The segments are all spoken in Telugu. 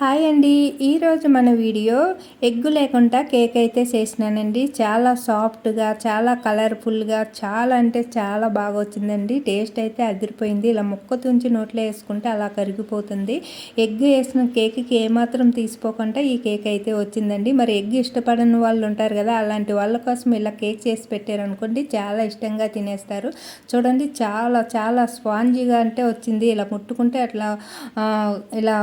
హాయ్ అండి. ఈరోజు మన వీడియో ఎగ్గు లేకుండా కేక్ అయితే చేసినానండి. చాలా సాఫ్ట్గా చాలా కలర్ఫుల్గా చాలా అంటే చాలా బాగా వచ్చిందండి టేస్ట్ అయితే అదిరిపోయింది. ఇలా ముక్క తుంచి నోట్లో వేసుకుంటే అలా కరిగిపోతుంది. ఎగ్ వేసిన కేక్కి ఏమాత్రం తీసిపోకుండా ఈ కేక్ అయితే వచ్చిందండి. మరి ఎగ్ ఇష్టపడని వాళ్ళు ఉంటారు కదా అలాంటి వాళ్ళ కోసం ఇలా కేక్ చేసి పెట్టారనుకోండి చాలా ఇష్టంగా తినేస్తారు. చూడండి చాలా చాలా స్పాంజీగా అంటే వచ్చింది. ఇలా ముట్టుకుంటే అట్లా ఇలా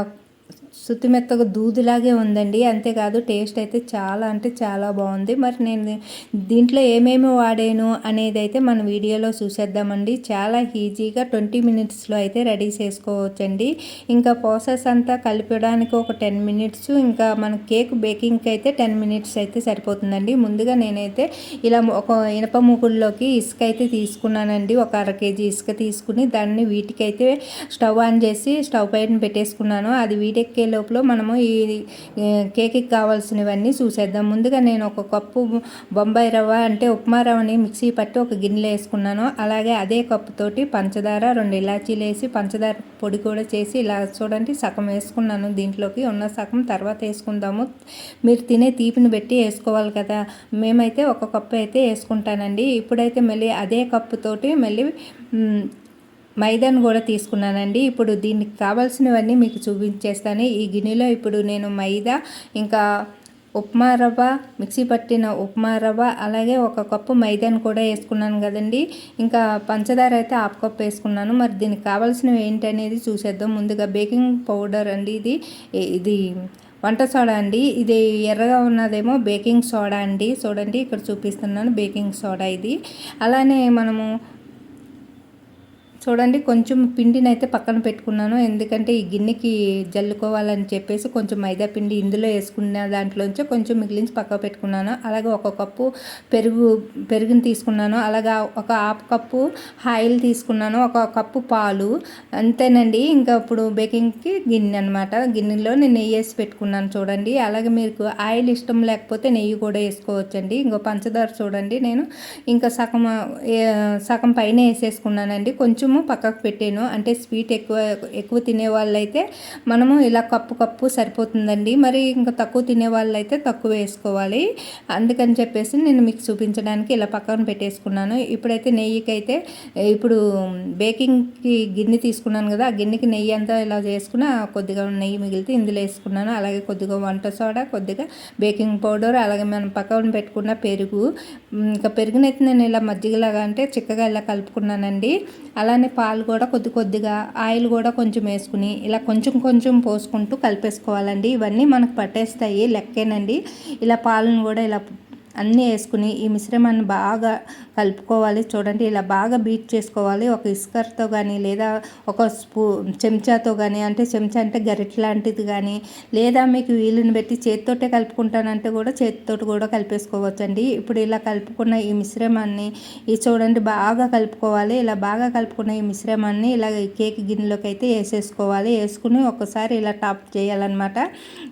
సుతిమెత్తగా దూదిలాగే ఉందండి. అంతేకాదు టేస్ట్ అయితే చాలా అంటే చాలా బాగుంది. మరి నేను దీంట్లో ఏమేమి వాడాను అనేది అయితే మన వీడియోలో చూసేద్దామండి. చాలా ఈజీగా ట్వంటీ మినిట్స్లో అయితే రెడీ చేసుకోవచ్చండి. ఇంకా ప్రాసెస్ అంతా కలిపడానికి ఒక టెన్ మినిట్స్ ఇంకా మన కేక్ బేకింగ్కి అయితే టెన్ మినిట్స్ అయితే సరిపోతుందండి. ముందుగా నేనైతే ఇలా ఒక ఇనప ముగుల్లోకి ఇసుక అయితే తీసుకున్నానండి. ఒక అర కేజీ ఇసుక తీసుకుని దాన్ని వీటికైతే స్టవ్ ఆన్ చేసి స్టవ్ పైన పెట్టేసుకున్నాను. అది వీటెక్కే లోపల మనము ఈ కేక్కి కావాల్సినవన్నీ చూసేద్దాం. ముందుగా నేను ఒక కప్పు బొంబాయి రవ్వ అంటే ఉప్మా రవ్వని మిక్సీ పట్టి ఒక గిన్నెలో వేసుకున్నాను. అలాగే అదే కప్పుతోటి పంచదార రెండు ఇలాచీలు వేసి పంచదార పొడి కూడా చేసి ఇలా చూడండి సగం వేసుకున్నాను దీంట్లోకి. ఉన్న సగం తర్వాత వేసుకుందాము. మీరు తినే తీపిని పెట్టి వేసుకోవాలి కదా. మేమైతే ఒక కప్పు అయితే వేసుకుంటానండి. ఇప్పుడైతే మళ్ళీ అదే కప్పుతోటి మళ్ళీ మైదాను కూడా తీసుకున్నానండి. ఇప్పుడు దీనికి కావాల్సినవన్నీ మీకు చూపించేస్తాను. ఈ గిన్నెలో ఇప్పుడు నేను మైదా ఇంకా ఉప్మా రవ్వ మిక్సీ పట్టిన ఉప్మా రవ్వ అలాగే ఒక కప్పు మైదాను కూడా వేసుకున్నాను కదండి. ఇంకా పంచదార అయితే హాఫ్ కప్ వేసుకున్నాను. మరి దీనికి కావాల్సినవి ఏంటనేది చూసేద్దాం. ముందుగా బేకింగ్ పౌడర్ అండి ఇది. ఇది వంట సోడా అండి. ఇది ఎర్రగా ఉన్నదేమో బేకింగ్ సోడా అండి. చూడండి ఇక్కడ చూపిస్తున్నాను బేకింగ్ సోడా ఇది. అలానే మనము చూడండి కొంచెం పిండిని అయితే పక్కన పెట్టుకున్నాను. ఎందుకంటే ఈ గిన్నెకి జల్లుకోవాలని చెప్పేసి కొంచెం మైదా పిండి ఇందులో వేసుకున్న దాంట్లోంచి కొంచెం మిగిలించి పక్క పెట్టుకున్నాను. అలాగే ఒక కప్పు పెరుగు పెరుగుని తీసుకున్నాను. అలాగే ఒక హాఫ్ కప్పు ఆయిల్ తీసుకున్నాను. ఒక కప్పు పాలు. అంతేనండి. ఇంకా ఇప్పుడు బేకింగ్కి గిన్నె అనమాట గిన్నెలో నేను నెయ్యి వేసి పెట్టుకున్నాను చూడండి. అలాగే మీకు ఆయిల్ ఇష్టం లేకపోతే నెయ్యి కూడా వేసుకోవచ్చండి. ఇంకో పంచదార చూడండి నేను. ఇంకా సగం సగం పైన వేసేసుకున్నానండి. కొంచెం కొంచెము పక్కకు పెట్టాను. అంటే స్వీట్ ఎక్కువ ఎక్కువ తినే వాళ్ళైతే మనము ఇలా కప్పు కప్పు సరిపోతుందండి. మరి ఇంకా తక్కువ తినే వాళ్ళైతే తక్కువ వేసుకోవాలి. అందుకని చెప్పేసి నేను మీకు చూపించడానికి ఇలా పక్కన పెట్టేసుకున్నాను. ఇప్పుడైతే నెయ్యికి అయితే ఇప్పుడు బేకింగ్కి గిన్నె తీసుకున్నాను కదా ఆ గిన్నెకి నెయ్యి అంతా ఇలా చేసుకున్నా కొద్దిగా నెయ్యి మిగిలితే ఇందులో వేసుకున్నాను. అలాగే కొద్దిగా వంట సోడా కొద్దిగా బేకింగ్ పౌడర్ అలాగే మనం పక్కన పెట్టుకున్న పెరుగు. ఇంకా పెరుగునైతే నేను ఇలా మజ్జిగలాగా అంటే చిక్కగా ఇలా కలుపుకున్నానండి. అలానే అలానే పాలు కూడా కొద్ది కొద్దిగా ఆయిల్ కూడా కొంచెం వేసుకుని ఇలా కొంచెం కొంచెం పోసుకుంటూ కలిపేసుకోవాలండి. ఇవన్నీ మనకు పట్టేస్తాయి లెక్కేనండి. ఇలా పాలను కూడా ఇలా అన్నీ వేసుకుని ఈ మిశ్రమాన్ని బాగా కలుపుకోవాలి. చూడండి ఇలా బాగా బీట్ చేసుకోవాలి. ఒక ఇస్కర్తో కానీ లేదా ఒక స్పూ చెంచాతో కానీ అంటే చెంచా అంటే గరిట లాంటిది కానీ లేదా మీకు వీలుని పెట్టి చేతితోటే కలుపుకుంటానంటే కూడా చేతితో కూడా కలిపేసుకోవచ్చండి. ఇప్పుడు ఇలా కలుపుకున్న ఈ మిశ్రమాన్ని ఈ చూడండి బాగా కలుపుకోవాలి. ఇలా బాగా కలుపుకున్న ఈ మిశ్రమాన్ని ఇలా కేక్ గిన్నెలోకి అయితే వేసేసుకోవాలి. వేసుకుని ఒకసారి ఇలా టాప్ చేయాలన్నమాట.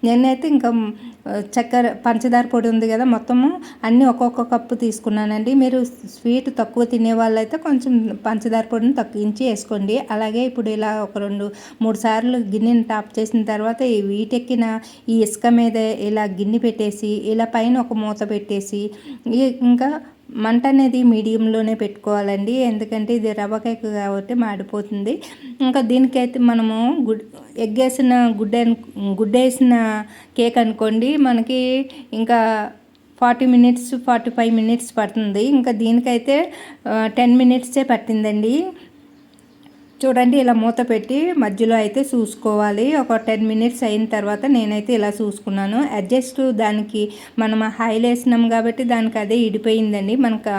నేనైతే ఇంకా చక్కెర పంచదార పొడి ఉంది కదా మొత్తము అన్నీ ఒక్కొక్క కప్పు తీసుకున్నానండి. మీరు స్వీట్ తక్కువ తినే వాళ్ళైతే కొంచెం పంచదార పొడిని తగ్గించి వేసుకోండి. అలాగే ఇప్పుడు ఇలా ఒక రెండు మూడు సార్లు గిన్నెని టాప్ చేసిన తర్వాత ఈ వీటెక్కిన ఈ ఇసుక మీద ఇలా గిన్నె పెట్టేసి ఇలా పైన ఒక మూత పెట్టేసి ఇంకా మంట అనేది మీడియంలోనే పెట్టుకోవాలండి. ఎందుకంటే ఇది రవ్వ కేక్ కాబట్టి మాడిపోతుంది. ఇంకా దీనికైతే మనము గుడ్ ఎగ్ వేసిన గుడ్డ గుడ్డ వేసిన కేక్ అనుకోండి. మనకి ఇంకా forty minutes forty five minutes పడుతుంది. ఇంకా దీనికైతే టెన్ మినిట్సే పట్టిందండి. చూడండి ఇలా మూత పెట్టి మధ్యలో అయితే చూసుకోవాలి. ఒక టెన్ మినిట్స్ అయిన తర్వాత నేనైతే ఇలా చూసుకున్నాను. అడ్జస్ట్ దానికి మనం హైల్ వేసినాం కాబట్టి దానికి అదే ఇడిపోయిందండి. మనకు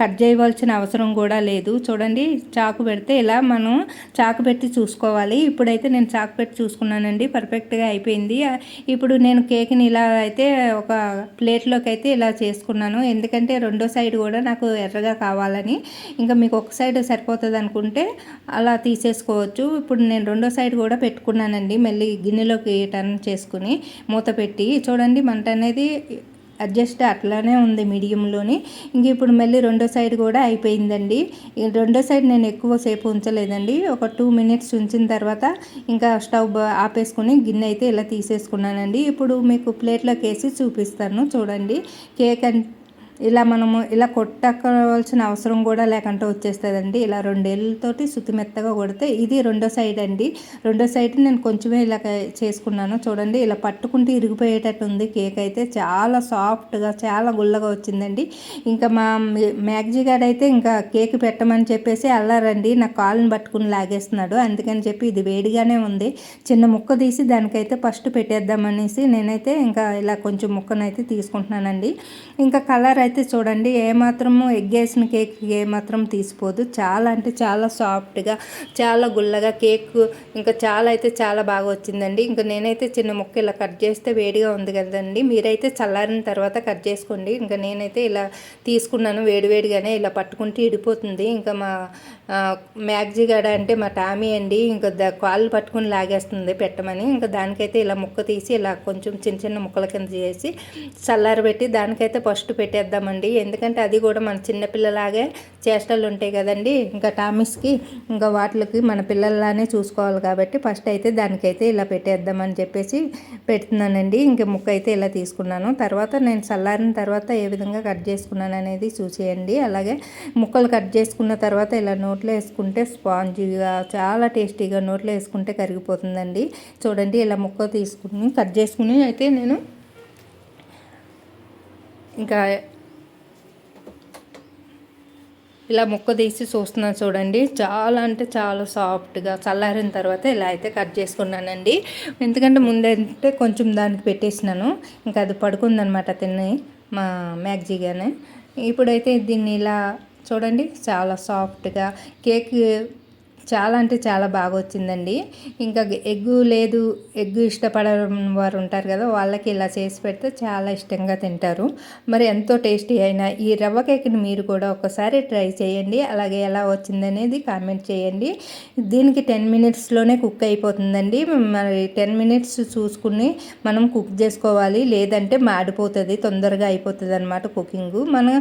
కట్ చేయవలసిన అవసరం కూడా లేదు. చూడండి చాకు పెడితే ఇలా మనం చాకు పెట్టి చూసుకోవాలి. ఇప్పుడైతే నేను చాకు పెట్టి చూసుకున్నానండి. పర్ఫెక్ట్గా అయిపోయింది. ఇప్పుడు నేను కేక్ని ఇలా అయితే ఒక ప్లేట్లోకి అయితే ఇలా చేసుకున్నాను. ఎందుకంటే రెండో సైడ్ కూడా నాకు ఎర్రగా కావాలని. ఇంకా మీకు ఒక సైడ్ సరిపోతుంది అనుకుంటే అలా తీసేసుకోవచ్చు. ఇప్పుడు నేను రెండో సైడ్ కూడా పెట్టుకున్నానండి. మళ్ళీ గిన్నెలోకి టర్న్ చేసుకుని మూత పెట్టి చూడండి మంట అనేది అడ్జస్ట్ అట్లానే ఉంది మీడియంలోని. ఇంక ఇప్పుడు మళ్ళీ రెండో సైడ్ కూడా అయిపోయిందండి. రెండో సైడ్ నేను ఎక్కువ సేపు ఉంచలేదండి. ఒక టూ మినిట్స్ ఉంచిన తర్వాత ఇంకా స్టవ్ ఆపేసుకుని గిన్నె అయితే ఇలా తీసేసుకున్నానండి. ఇప్పుడు మీకు ప్లేట్లోకి వేసి చూపిస్తాను. చూడండి. కేక్ అంటే ఇలా మనము ఇలా కొట్టకవలసిన అవసరం కూడా లేకుండా వచ్చేస్తుందండి. ఇలా రెండేళ్ళతోటి శుతి మెత్తగా కొడితే ఇది రెండో సైడ్ అండి. రెండో సైడ్ నేను కొంచెమే ఇలా చేసుకున్నాను. చూడండి ఇలా పట్టుకుంటే ఇరిగిపోయేటట్టు ఉంది. కేక్ అయితే చాలా సాఫ్ట్గా చాలా గుల్లగా వచ్చిందండి. ఇంకా మా మ్యాగ్జీ గారు అయితే ఇంకా కేక్ పెట్టమని చెప్పేసి అల్లారండి. నా కాళ్ళని పట్టుకుని లాగేస్తున్నాడు. అందుకని చెప్పి ఇది వేడిగానే ఉంది. చిన్న ముక్క తీసి దానికైతే ఫస్ట్ పెట్టేద్దామనేసి నేనైతే ఇంకా ఇలా కొంచెం ముక్కనైతే తీసుకుంటున్నానండి. ఇంకా కలర్ అయితే చూడండి ఏమాత్రము ఎగ్ వేసిన కేక్ ఏమాత్రం తీసిపోదు. చాలా అంటే చాలా సాఫ్ట్గా చాలా గుల్లగా కేక్ ఇంకా చాలా అయితే చాలా బాగా వచ్చిందండి. ఇంకా నేనైతే చిన్న ముక్క ఇలా కట్ చేస్తే వేడిగా ఉంది కదండి. మీరైతే చల్లారిన తర్వాత కట్ చేసుకోండి. ఇంకా నేనైతే ఇలా తీసుకున్నాను వేడివేడిగానే ఇలా పట్టుకుంటే ఇడిపోతుంది. ఇంకా మా ఆ, మ్యాగ్జీ గడ అంటే మా టామీ అండి ఇంకా ద కాళ్ళు పట్టుకుని లాగేస్తుంది పెట్టమని. ఇంకా దానికైతే ఇలా ముక్క తీసి ఇలా కొంచెం చిన్న చిన్న ముక్కల కింద చేసి చల్లారబెట్టి దానికైతే ఫస్ట్ పెట్టేద్దాం పెట్టేద్దామండి ఎందుకంటే అది కూడా మన చిన్నపిల్లలాగే చేష్టలు ఉంటాయి కదండి. ఇంకా టామిస్కి ఇంకా వాటికి మన పిల్లల్లానే చూసుకోవాలి కాబట్టి ఫస్ట్ అయితే దానికైతే ఇలా పెట్టేద్దామని చెప్పేసి పెడుతున్నానండి. ఇంక ముక్క అయితే ఇలా తీసుకున్నాను. తర్వాత నేను చల్లారిన తర్వాత ఏ విధంగా కట్ చేసుకున్నాను అనేది చూసేయండి. అలాగే ముక్కలు కట్ చేసుకున్న తర్వాత ఇలా నోట్లో వేసుకుంటే స్పాంజీగా చాలా టేస్టీగా నోట్లో వేసుకుంటే కరిగిపోతుందండి. చూడండి ఇలా ముక్క తీసుకుని కట్ చేసుకుని అయితే నేను ఇంకా ఇలా ముక్క తీసి చూస్తున్నాను చూడండి. చాలా అంటే చాలా సాఫ్ట్గా చల్లారిన తర్వాత ఇలా అయితే కట్ చేసుకున్నానండి. ఎందుకంటే ముందంటే కొంచెం దానికి పెట్టేసినాను. ఇంకా అది పడుకుందనమాట తిని మా మ్యాగ్జీగానే ఇప్పుడైతే దీన్ని ఇలా చూడండి. చాలా సాఫ్ట్గా కేక్ చాలా అంటే చాలా బాగా వచ్చిందండి. ఇంకా ఎగ్గు లేదు ఎగ్గు ఇష్టపడని వారు ఉంటారు కదా వాళ్ళకి ఇలా చేసి పెడితే చాలా ఇష్టంగా తింటారు. మరి ఎంతో టేస్టీ అయిన ఈ రవ్వ కేక్ని మీరు కూడా ఒకసారి ట్రై చేయండి. అలాగే ఎలా వచ్చిందనేది కామెంట్ చేయండి. దీనికి టెన్ మినిట్స్లోనే కుక్ అయిపోతుందండి. మరి టెన్ మినిట్స్ చూసుకుని మనం కుక్ చేసుకోవాలి. లేదంటే మాడిపోతుంది తొందరగా అయిపోతుంది అనమాట కుకింగ్. మనం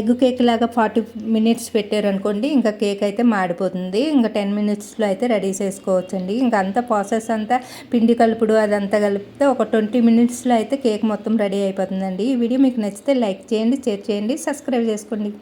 ఎగ్ కేక్ లాగా ఫార్టీ మినిట్స్ పెట్టారనుకోండి ఇంకా కేక్ అయితే మాడిపోతుంది. ఇంకా టెన్ మినిట్స్లో అయితే రెడీ చేసుకోవచ్చండి. ఇంకా అంత ప్రాసెస్ అంతా పిండి కలుపుడు అదంతా కలిపితే ఒక ట్వంటీ మినిట్స్లో అయితే కేక్ మొత్తం రెడీ అయిపోతుందండి. ఈ వీడియో మీకు నచ్చితే లైక్ చేయండి షేర్ చేయండి సబ్స్క్రైబ్ చేసుకోండి.